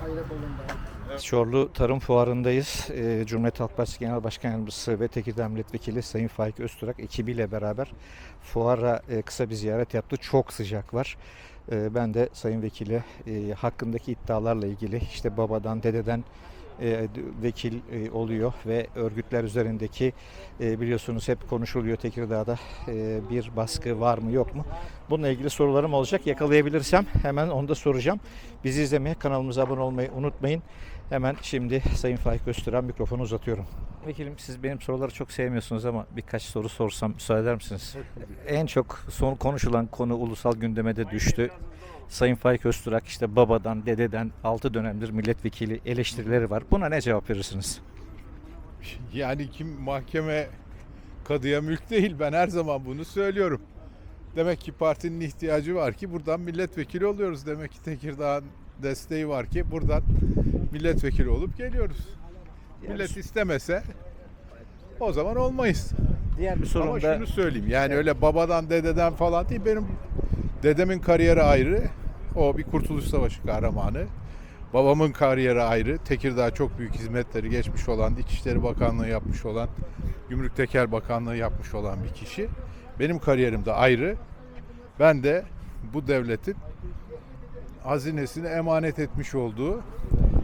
Hayra bulundu. Çorlu Tarım Fuarı'ndayız. Ee, Cumhuriyet Halk Partisi Genel Başkan Yardımcısı ve Tekirdağ Milletvekili Sayın Faik Öztürk ekibiyle beraber fuara e, kısa bir ziyaret yaptı. Çok sıcak var. Ee, ben de Sayın Vekili e, hakkındaki iddialarla ilgili işte babadan, dededen e, vekil e, oluyor ve örgütler üzerindeki e, biliyorsunuz hep konuşuluyor Tekirdağ'da e, bir baskı var mı yok mu? Bununla ilgili sorularım olacak. Yakalayabilirsem hemen onu da soracağım. Bizi izlemeye, kanalımıza abone olmayı unutmayın. Hemen şimdi Sayın Faik Öztürk'e mikrofonu uzatıyorum. Vekilim siz benim soruları çok sevmiyorsunuz ama birkaç soru sorsam müsaade eder misiniz? En çok son konuşulan konu ulusal gündeme de düştü. Sayın Faik Öztürk işte babadan, dededen 6 dönemdir milletvekili eleştirileri var. Buna ne cevap verirsiniz? Yani kim mahkeme kadıya mülk değil. Ben her zaman bunu söylüyorum. Demek ki partinin ihtiyacı var ki buradan milletvekili oluyoruz. Demek ki Tekirdağ'ın desteği var ki buradan milletvekili olup geliyoruz. Millet istemese o zaman olmayız. Diğer bir Ama sorum da şunu söyleyeyim. Yani öyle babadan dededen falan değil. Benim dedemin kariyeri ayrı. O bir Kurtuluş Savaşı kahramanı. Babamın kariyeri ayrı. Tekirdağ çok büyük hizmetleri geçmiş olan, İçişleri Bakanlığı yapmış olan, Gümrük Teker Bakanlığı yapmış olan bir kişi. Benim kariyerim de ayrı. Ben de bu devletin hazinesini emanet etmiş olduğu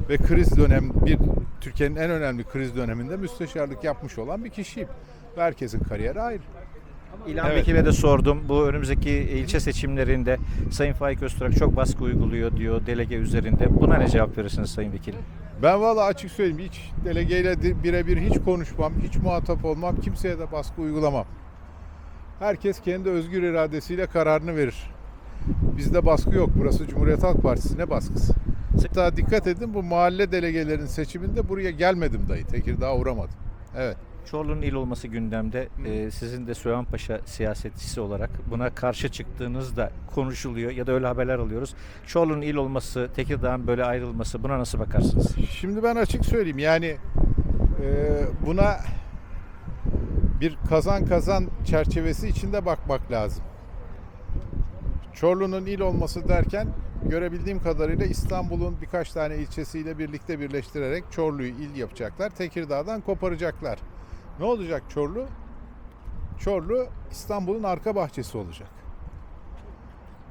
ve kriz dönem bir Türkiye'nin en önemli kriz döneminde müsteşarlık yapmış olan bir kişiyim. Herkesin kariyeri ayrı. İlhan Evet. Vekil'e de sordum. Bu önümüzdeki ilçe seçimlerinde Sayın Faik Öztürk çok baskı uyguluyor diyor delege üzerinde. Buna ne cevap verirsiniz Sayın Vekil? Ben valla açık söyleyeyim hiç delegeyle birebir hiç konuşmam, hiç muhatap olmam, kimseye de baskı uygulamam. Herkes kendi özgür iradesiyle kararını verir. Bizde baskı yok. Burası Cumhuriyet Halk Partisi ne baskısı? Hatta dikkat edin bu mahalle delegelerin seçiminde buraya gelmedim dahi. Tekirdağ'a uğramadım. Evet. Çorlu'nun il olması gündemde. Ee, sizin de Süleymanpaşa siyasetçisi olarak buna karşı çıktığınız da konuşuluyor ya da öyle haberler alıyoruz. Çorlu'nun il olması, Tekirdağ'ın böyle ayrılması buna nasıl bakarsınız? Şimdi ben açık söyleyeyim yani e, buna bir kazan kazan çerçevesi içinde bakmak lazım. Çorlu'nun il olması derken görebildiğim kadarıyla İstanbul'un birkaç tane ilçesiyle birlikte birleştirerek Çorlu'yu il yapacaklar. Tekirdağ'dan koparacaklar. Ne olacak Çorlu? Çorlu İstanbul'un arka bahçesi olacak.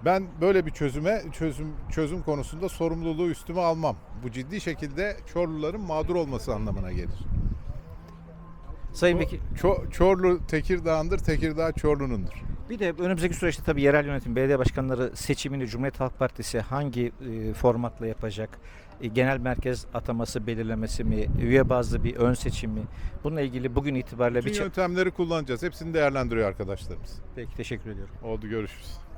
Ben böyle bir çözüme çözüm çözüm konusunda sorumluluğu üstüme almam. Bu ciddi şekilde Çorluların mağdur olması anlamına gelir. Sayın Vekil, Ço- Çorlu Tekirdağ'ındır, Tekirdağ Çorlu'nundur. Bir de önümüzdeki süreçte tabii yerel yönetim, belediye başkanları seçimini Cumhuriyet Halk Partisi hangi e, formatla yapacak? E, genel merkez ataması, belirlemesi mi? Üye bazlı bir ön seçim mi? Bununla ilgili bugün itibariyle bir... Bütün ça- yöntemleri kullanacağız. Hepsini değerlendiriyor arkadaşlarımız. Peki teşekkür ediyorum. Oldu görüşürüz.